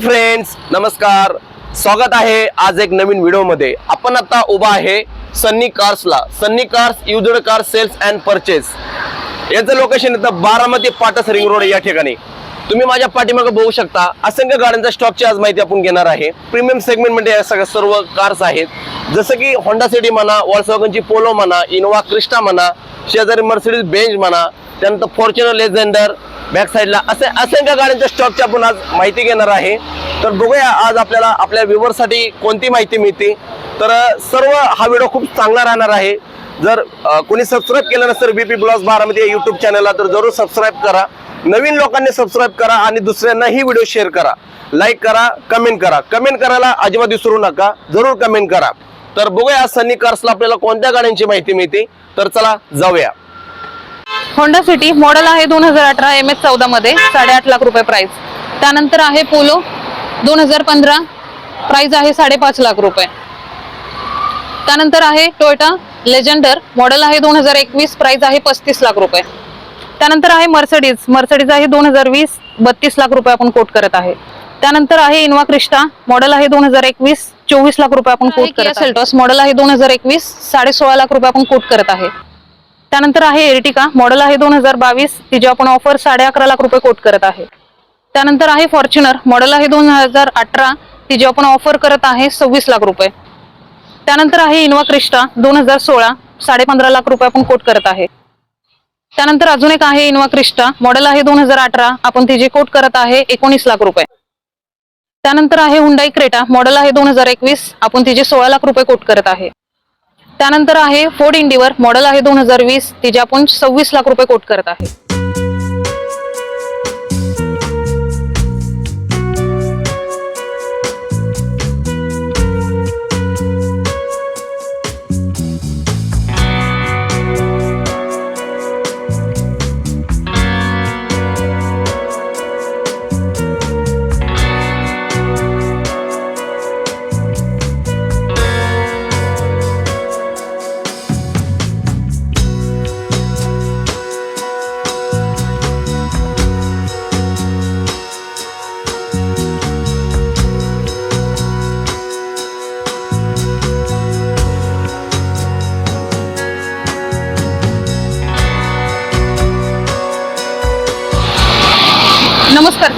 Friends नमस्कार. स्वागत आहे आज एक नवीन व्हिडिओमध्ये. आपण आता उभा आहे Sunny कार्सला Sunny cars used car sales and purchase याचं लोकेशन येतं बारामती पाटस रिंग रोड या ठिकाणी. तुम्ही माझ्या पाठीमागे बघू शकता. असंख्य गाड्यांच्या स्टॉकची आज माहिती आपण घेणार आहे. प्रीमियम सेगमेंटमध्ये या सगळ्या सर्व कार्स आहेत. जसं की होंडा सिटी म्हणा वॉल्सवॅगनची पोलो म्हणा इनोवा क्रिस्टा म्हणा शेजारी मर्सिडीज बेंच म्हणा त्यानंतर फॉर्च्युनर लेझेंडर बॅक साईडला असे असंख्य गाड्यांच्या स्टॉकची आपण आज माहिती घेणार आहे. तर बघूया आज आपल्याला आपल्या व्ह्युअरसाठी कोणती माहिती मिळते. तर सर्व हा व्हिडिओ खूप चांगला राहणार आहे. जर कोणी सबस्क्राईब केलं नसेल बी पी ब्लॉग बारामध्ये युट्यूब चॅनलला तर जरूर सबस्क्राईब करा. नवीन लोकांनी सबस्क्राईब करा आणि दुसऱ्यांनाही व्हिडिओ शेअर करा. लाईक करा कमेंट करा. कमेंट करायला अजिबात विसरू नका. जरूर कमेंट करा. तर बघूया सनी कार्सला आपल्याला कोणत्या गाड्यांची माहिती मिळते? तर चला जाऊया. होंडा सिटी मॉडेल आहे दोन हजार अठरा एम एस चौदा मध्ये साडेआठ लाख रुपये प्राइस त्यानंतर आहे पोलो दोन हजार पंधरा प्राइस आहे साडेपाच लाख रुपये. त्यानंतर आहे टोयोटा लेजेंडर मॉडेल आहे दोन हजार एकवीस प्राइस आहे पस्तीस लाख रुपये. त्यानंतर आहे मर्सडीज. मर्सडीज आहे दोन हजार वीस बत्तीस लाख रुपये आपण कोट करत आहे. त्यानंतर आहे इनोवा क्रिस्टा. मॉडेल आहे दोन हजार एकवीस चोवीस लाख रुपये आपण कोट करत सेल्टॉस मॉडेल आहे दोन हजार एकवीस साडे सोळा लाख रुपये आपण कोट करत आहे. त्यानंतर आहे एर्टिका. मॉडेल आहे दोन हजार बावीस तिची आपण ऑफर साडे अकरा लाख रुपये कोट करत आहे. त्यानंतर आहे फॉर्च्युनर. मॉडेल आहे दोन हजार अठरा तिची आपण ऑफर करत आहे सव्वीस लाख रुपये. त्यानंतर आहे इनोवा क्रिस्टा दोन हजार सोळा साडे पंधरा लाख रुपये आपण कोट करत आहे. त्यानंतर अजून एक आहे इनोवा क्रिस्टा. मॉडेल आहे दोन हजार अठरा. आपण तिचे कोट करत आहे एकोणीस लाख रुपये. त्यानंतर आहे हुंडाई क्रेटा. मॉडेल आहे दोन हजार एकवीस. आपण तिचे सोळा लाख रुपये कोट करत आहे. त्यानंतर आहे फोर्ड इंडिवर. मॉडेल आहे दोन हजार वीस. तिचे आपण सव्वीस लाख रुपये कोट करत आहे.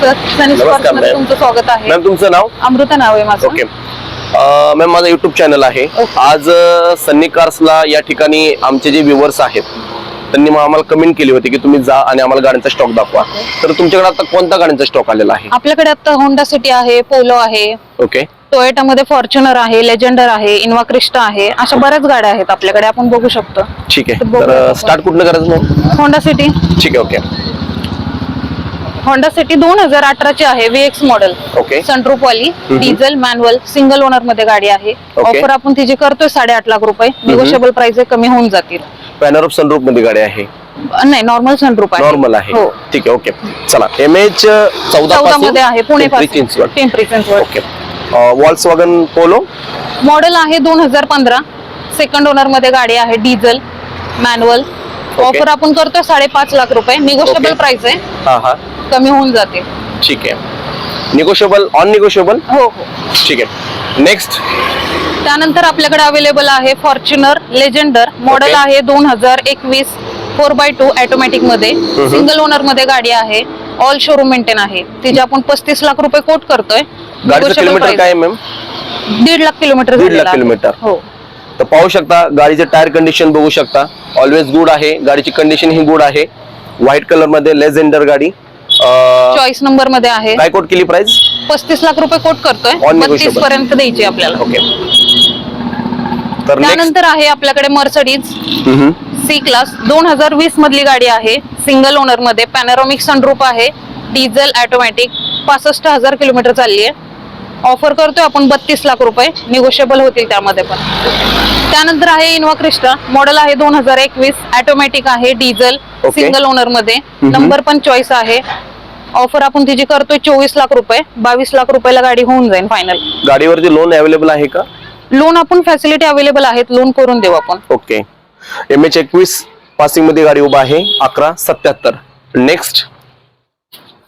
नमस्कार मॅम. तुमचं स्वागत आहे. मॅम तुमचं नाव? अमृता नाव आहे माझं. ओके मॅम माझा युट्यूब चॅनल आहे. ओके. आज अ, सन्नी कार्सला या ठिकाणी आमचे जे व्ह्युअर्स आहेत त्यांनी मग आम्हाला कमेंट केली होती की तुम्ही जा आणि आम्हाला गाड्यांचा स्टॉक दाखवा. तर तुमच्याकडे आता कोणत्या गाड्यांचा स्टॉक आलेला आहे? आपल्याकडे आता होंडा सिटी आहे पोलो आहे ओके टोयोटा मध्ये फॉर्च्युनर आहे लेजेंडर आहे इनोवा क्रिस्टा आहे अशा बऱ्याच गाड्या आहेत आपल्याकडे. आपण बघू शकतो. ठीक आहे. तर बघूया तर आपण. स्टार्ट कुठनं करायचं मग होंडा सिटी ठीक आहे ओके होंडा सिटी दोन हजार अठराची आहे व्हीएक्स मॉडेल ओके सनरूफ वाली डिझेल मॅन्युअल सिंगल ओनरमध्ये गाडी आहे. ऑफर आपण तिची करतोय साडेआठ लाख रुपये. निगोशिएबल प्राइस कमी होऊन जातील. पॅनर ऑफ सनरूफमध्ये गाडी आहे. नाही नॉर्मल सनरूफ आहे. नॉर्मल आहे. हो. ठीक आहे ओके चला एम एच चौदा मध्ये आहे Pune Pimpri okay Volkswagen Polo model आहे दोन हजार पंधरा. सेकंड ओनरमध्ये गाडी आहे डिझेल मॅन्युअल ऑफर आपण करतोय साडेपाच लाख रुपये. निगोशिएबल. प्राइस आहे. हा हा. कमी होऊन जाते. ठीक आहे. निगोशिएबल ऑन निगोशिएबल हो हो. ठीक आहे. नेक्स्ट त्यानंतर आपल्याकडे अवेलेबल आहे फॉर्च्युनर लेजेंडर मॉडेल. आहे दोन हजार एकवीस फोर बाय टू ऑटोमॅटिकमध्ये. सिंगल ओनरमध्ये गाडी आहे. ऑल शोरूम मेंटेन आहे. तिचे आपण पस्तीस लाख रुपये कोट करतोय. दीड लाख किलोमीटर दीड लाख. किलोमीटर. हो. तर पाहू शकता गाडीचे टायर कंडिशन बघू शकता. ऑलवेज गुड आहे. गाडीची कंडिशन ही गुड आहे. व्हाईट कलरमध्ये लेझेंडर गाडी. चॉईस नंबरमध्ये आहे. काय कोट केली प्राइस पस्तीस लाख रुपये कोट करतोय. बत्तीस. पर्यंत द्यायची आपल्याला. ओके तर त्यानंतर आहे आपल्याकडे मर्सडीज सी क्लास दोन हजार वीस मधली गाडी आहे. सिंगल ओनरमध्ये. पॅनोरॉमिक सनरूप आहे. डिझेल ऑटोमॅटिक पासष्ट हजार किलोमीटर चालली आहे. ऑफर करतोय आपण बत्तीस लाख रुपये. निगोशिएबल होतील त्यामध्ये पण. त्यानंतर आहे इनोवा क्रिस्टा. मॉडेल आहे दोन हजार एकवीस. ऑटोमॅटिक आहे डिझेल. सिंगल ओनरमध्ये. नंबर पण चॉईस आहे. ऑफर आपण तिची करतोय चोवीस लाख रुपये. बावीस लाख रुपयाला गाडी होऊन जाईल फायनल गाडीवरती लोन अवेलेबल आहे का? लोन आपण फॅसिलिटी अवेलेबल आहेत. लोन करून देऊ आपण. ओके एम एच एकवीस पासिंगमध्ये गाडी उभा आहे. अकरा सत्याहत्तर. नेक्स्ट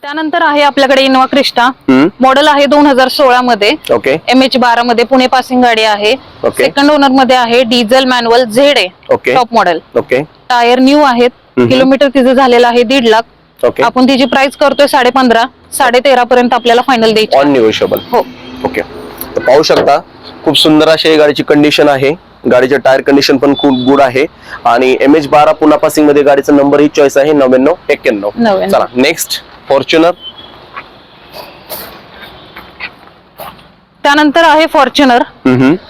त्यानंतर आहे आपल्याकडे इनोवा क्रिस्टा. हम्म, मॉडेल आहे दोन हजार सोळा मध्ये. ओके. एम एच बारा मध्ये पुणे पासिंग गाडी आहे. ओके. सेकंड ओनरमध्ये आहे डिझेल मॅन्युअल झेड आहे okay. Top model okay. Tyre new आहेत. हम्म. किलोमीटर तिचं झालेलं आहे दीड लाख. ओके. आपण तिची प्राइस करतोय साडे पंधरा साडे तेरा पर्यंत आपल्याला फायनल द्यायची ऑन निगोशिएबल हो. ओके. तर पाहू शकता खूप सुंदर अशी गाडीची कंडिशन आहे. गाडीचे टायर कंडिशन पण खूप गुड आहे. आणि एम एच बारा पुन्हा पासिंगमध्ये गाडीचा नंबर ही चॉईस आहे नव्याण्णव एक्क्याण्णव. चला नेक्स्ट फॉर्च्युनर. त्यानंतर आहे फॉर्च्युनर.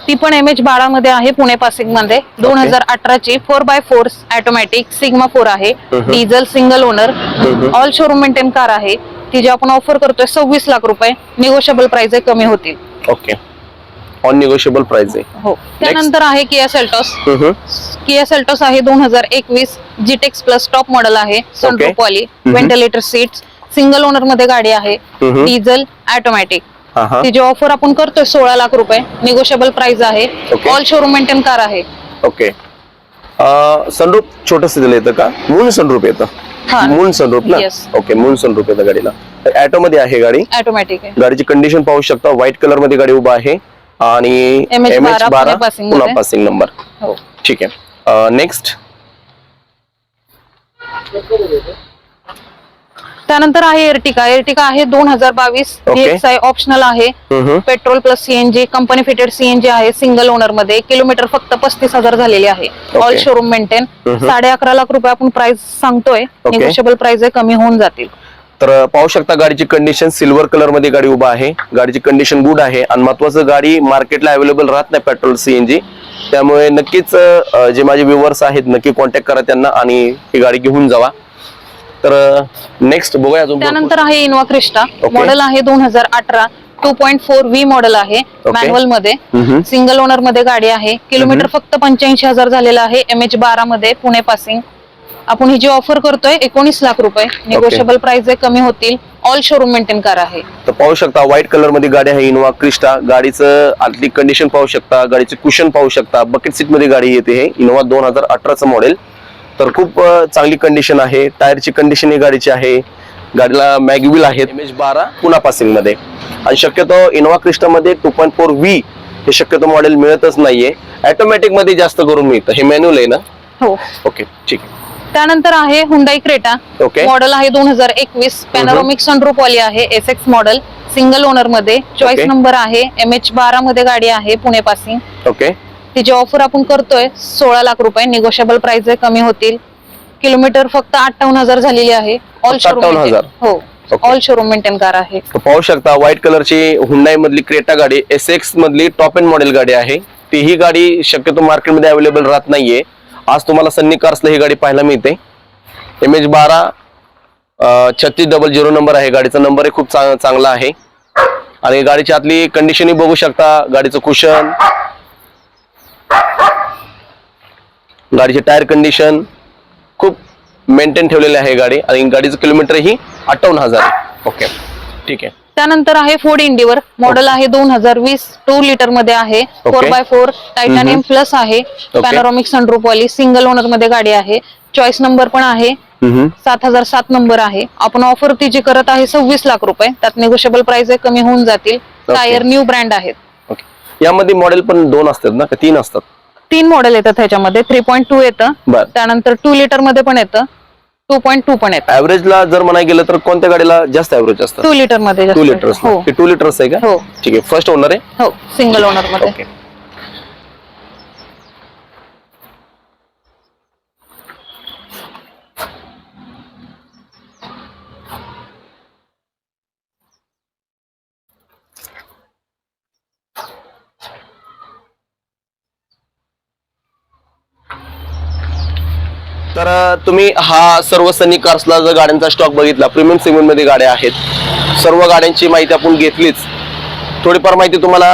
ती पण एम एच बारा मध्ये आहे पुणे पासिंगमध्ये दोन हजार अठराची four by four automatic Sigma four आहे. हम्म. Diesel single owner hmm. All showroom maintain car आहे. ती जी आपण ऑफर करतोय सव्वीस लाख रुपये. निगोशिएबल प्राइस कमी होतील. ओके. ऑन निगोशिएबल प्राइस आहे. हो. त्यानंतर आहे किया सेल्टॉस. किया सेल्टॉस आहे दोन हजार एकवीस. जीटेक्स प्लस टॉप मॉडेल आहे. हम्म. व्हेंटिलेटर सीट्स सिंगल ओनरमध्ये गाडी आहे. डिझेल ऑटोमॅटिक तिची ऑफर आपण करतोय सोळा लाख रुपये. निगोशिएबल प्राइस आहे. ऑल शोरूम मेंटेन कार आहे. ओके सनरूप छोटस दिलं येतं का? मून सनरूप येतं हा. मून सनरूप ना. ओके मून सनरूप येतं गाडीला. ऍटो मध्ये आहे गाडी. ऑटोमॅटिक आहे. गाडीची कंडिशन पाहू शकता. व्हाईट कलरमध्ये गाडी उभा आहे. आणि एम एच 12 बारा पुणे पुन्हा. पासिंग नंबर ठीक आहे. नेक्स्ट त्यानंतर आहे एर्टिका एर्टिका आहे दोन हजार बावीस. ऑप्शनल आहे. Petrol plus CNG company fitted CNG आहे. सिंगल ओनरमध्ये. किलोमीटर फक्त पस्तीस हजार झालेले आहे. All showroom maintain. साडे अकरा लाख रुपये आपण प्राइस सांगतोय. निगोशिएबल प्राइस आहे. कमी होऊन जातील. तर पाहू शकता गाडीची कंडिशन सिल्वर कलरमध्ये गाडी उभा आहे. गाडीची कंडिशन गुड आहे आणि महत्वाचं गाडी मार्केटला अवेलेबल राहत नाही पेट्रोल सीएनजी त्यामुळे नक्कीच जे माझे व्ह्युअर्स आहेत नक्की कॉन्टॅक्ट करा त्यांना आणि ही गाडी घेऊन जावा. तर नेक्स्ट बघूया अजून. त्यानंतर आहे इनोवा क्रिस्टा. मॉडेल आहे दोन हजार अठरा. Two point four V model आहे मॅन्युअलमध्ये. सिंगल ओनरमध्ये गाडी आहे. किलोमीटर फक्त पंच्याऐंशी हजार झालेलं आहे. एम एच बारा मध्ये पुणे पासिंग. आपण ही जी ऑफर करतोय एकोणीस लाख रुपये. निगोशिएबल प्राइस आहे कमी होतील ऑल शोरूम मेंटेन कार आहे तर पाहू शकता व्हाईट कलरमध्ये गाडी आहे इनोवा क्रिस्टा गाडीचं आतली कंडिशन पाहू शकता गाडीचे कुशन पाहू शकता. बकेट सीटमध्ये गाडी येते हे इनोवा दोन हजार अठराचं मॉडेल तर खूप चांगली कंडिशन आहे. टायरची कंडिशन ही गाडीची आहे. गाडीला मॅगविल आहेत. एम एच बारा पुन्हा पासिंगमध्ये. आणि शक्यतो इनोवा क्रिस्टा मध्ये टू पॉईंट फोर व्ही हे शक्यतो मॉडेल मिळतच नाहीये. ऑटोमॅटिकमध्ये जास्त करून मिळतं. हे मॅन्युअल आहे ना? हो. ओके ठीक आहे. त्यानंतर आहे हुंडाई क्रेटा ओके मॉडेल आहे दोन हजार एकवीस. पॅनोरॉमिक सनरूप वाली आहे. एस एक्स मॉडेल सिंगल ओनरमध्ये. चॉईस. नंबर आहे. एम एच बारा मध्ये गाडी आहे पुणे पासिंग ओके तिची ऑफर आपण करतोय सोळा लाख रुपये. निगोशिएबल प्राइस आहे कमी होतील. किलोमीटर फक्त अठ्ठावन्न हजार झालेली आहे. ऑल फक्त शोरूम 58,000. हो. ऑल शोरूम मेंटेन कार आहे. तर पाहू शकता व्हाईट कलरची हुंडाई मधली क्रेटा गाडी एस एक्स मधली टॉप एंड मॉडेल गाडी आहे. ती ही गाडी शक्यतो मार्केटमध्ये अवेलेबल राहत नाहीये. आज तुम्हाला सन्नी कार्सला ही गाडी पाहायला मिळते. एम एच बारा छत्तीस डबल झिरो नंबर आहे. गाडीचा नंबर खूप चांग चांगला आहे. आणि गाडीची आतली कंडिशनही बघू शकता. गाडीचं कुशन गाडीचे टायर कंडिशन खूप मेंटेन ठेवलेली आहे गाडी. आणि गाडीचं किलोमीटर ही अठ्ठावन्न हजार ओके ठीक आहे. त्यानंतर आहे फोर्ड इंडिवर मॉडेल आहे दोन हजार वीस टू लिटरमध्ये आहे. Four by four titanium plus आहे. पॅनोरॉमिक सनरूप वाली सिंगल ओनरमध्ये गाडी आहे. चॉईस नंबर पण आहे. हम्म. सात हजार सात नंबर आहे. आपण ऑफर ती जी करत आहे सव्वीस लाख रुपये. त्यात निगोशिएबल प्राइस आहे कमी होऊन जातील. टायर न्यू ब्रँड आहेत. यामध्ये मॉडेल पण दोन असतात ना तीन असतात. तीन मॉडेल येतात ह्याच्यामध्ये. थ्री पॉईंट टू येतं. त्यानंतर टू लिटरमध्ये पण येतं. टू पॉईंट टू पण येतं ऍव्हरेजला जर म्हणाय गेलं तर कोणत्या गाडीला जास्त ऍव्हरेज असतात टू लिटरमध्ये टू लिटर्स हे. टू लिटर्स आहे का? हो. ठीक आहे. फर्स्ट ओनर आहे? हो. सिंगल ओनरमध्ये. ओके तर तुम्ही हा सर्व सनी कार्सला जर गाड्यांचा स्टॉक बघितला प्रीमियम सेगमेंटमध्ये गाड्या आहेत. सर्व गाड्यांची माहिती आपण घेतलीच. थोडीफार माहिती तुम्हाला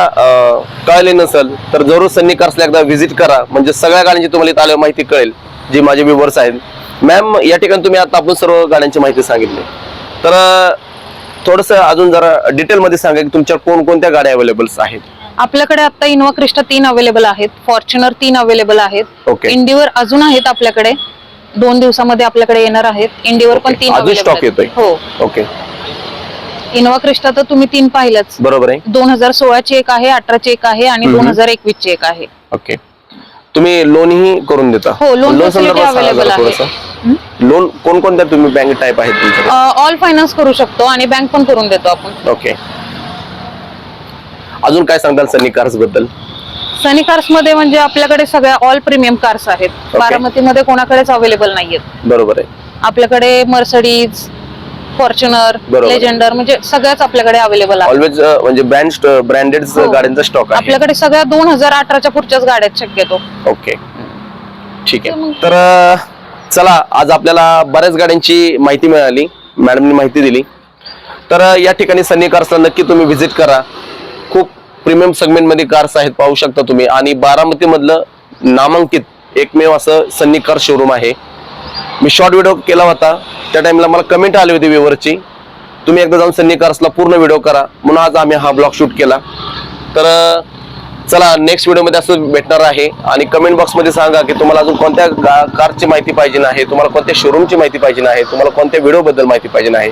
कळली नसेल तर जरूर सन्नी कार्सला एकदा व्हिजिट करा. म्हणजे सगळ्या गाड्यांची तुम्हाला इथं आल्यावर माहिती कळेल जी माझे व्ह्युअर्स आहेत. मॅम या ठिकाणी तुम्ही आता आपण सर्व गाड्यांची माहिती सांगितली. तर थोडस अजून जरा डिटेलमध्ये सांगा की तुमच्या कोणकोणत्या गाड्या अवेलेबल्स आहेत. आपल्याकडे आता इनोवा क्रिस्टा तीन अवेलेबल आहेत फॉर्च्युनर तीन अवेलेबल आहेत. इंडिवर अजून आहेत आपल्याकडे. दोन दिवसामध्ये आपल्याकडे येणार आहेत. इंडिवर पण. तीन available आहेत. येतोय. हो. ओके इनोवा क्रिस्टा तर तुम्ही तीन पाहिलंच. बरोबर आहे. दोन हजार सोळाची एक आहे अठराची एक आहे आणि दोन हजार एकवीस ची एक आहे. ओके तुम्ही लोनही करून देता. हो, सांगा available जरा आहे. थोडंसं. लोन कोणकोणत्या तुम्ही बँक टाईप आहेत तुमच्याकडे? ऑल फायनान्स करू शकतो आणि बँक पण करून देतो आपण. ओके अजून काय सांगताल सनी कार्सबद्दल? सनी कार्समध्ये म्हणजे आपल्याकडे सगळ्या ऑल प्रीमियम कार्स आहेत. बारामतीमध्ये कोणाकडेच अवेलेबल नाहीयेत. बरोबर आहे. आपल्याकडे मर्सडीज फॉर्च्युनर बरोबर. लेजेंडर म्हणजे सगळ्याच आपल्याकडे अवेलेबल आहे ऑलवेज म्हणजे ब्रँड ब्रँडेड हो. गाड्यांचा स्टॉक आहे. आपल्याकडे सगळ्या दोन हजार अठराच्या पुढच्याच गाड्या आहेत शक्यतो. ओके ठीक तर आहे मग- तर अं, चला आज आपल्याला बऱ्याच गाड्यांची माहिती मिळाली. मॅडमनी माहिती दिली. तर अं, या ठिकाणी सनी कार्सला नक्की तुम्ही व्हिजिट करा. प्रीमियम सेगमेंटमध्ये कार्स आहेत पाहू शकता तुम्ही. आणि बारामती मधलं नामांकित एकमेव असं सन्नी कार शोरूम आहे. मी शॉर्ट व्हिडिओ केला होता. त्या टाइमला मला कमेंट आली होती व्ह्यूवरची तुम्ही एकदा जाऊन सन्नी कार्सला पूर्ण व्हिडिओ करा. म्हणून आज आम्ही हा ब्लॉग शूट केला. तर चला नेक्स्ट व्हिडिओमध्ये असं भेटणार आहे. आणि कमेंट बॉक्समध्ये सांगा की तुम्हाला अजून कोणत्या गा- कारची माहिती पाहिजे आहे तुम्हाला कोणत्या शोरूमची माहिती पाहिजे आहे तुम्हाला कोणत्या व्हिडिओबद्दल माहिती पाहिजे आहे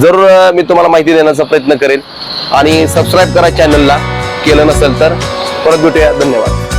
जरूर मी तुम्हाला माहिती देण्याचा प्रयत्न करेन आणि सबस्क्राईब करा चॅनलला केलं नसेल तर परत भेटूया. धन्यवाद.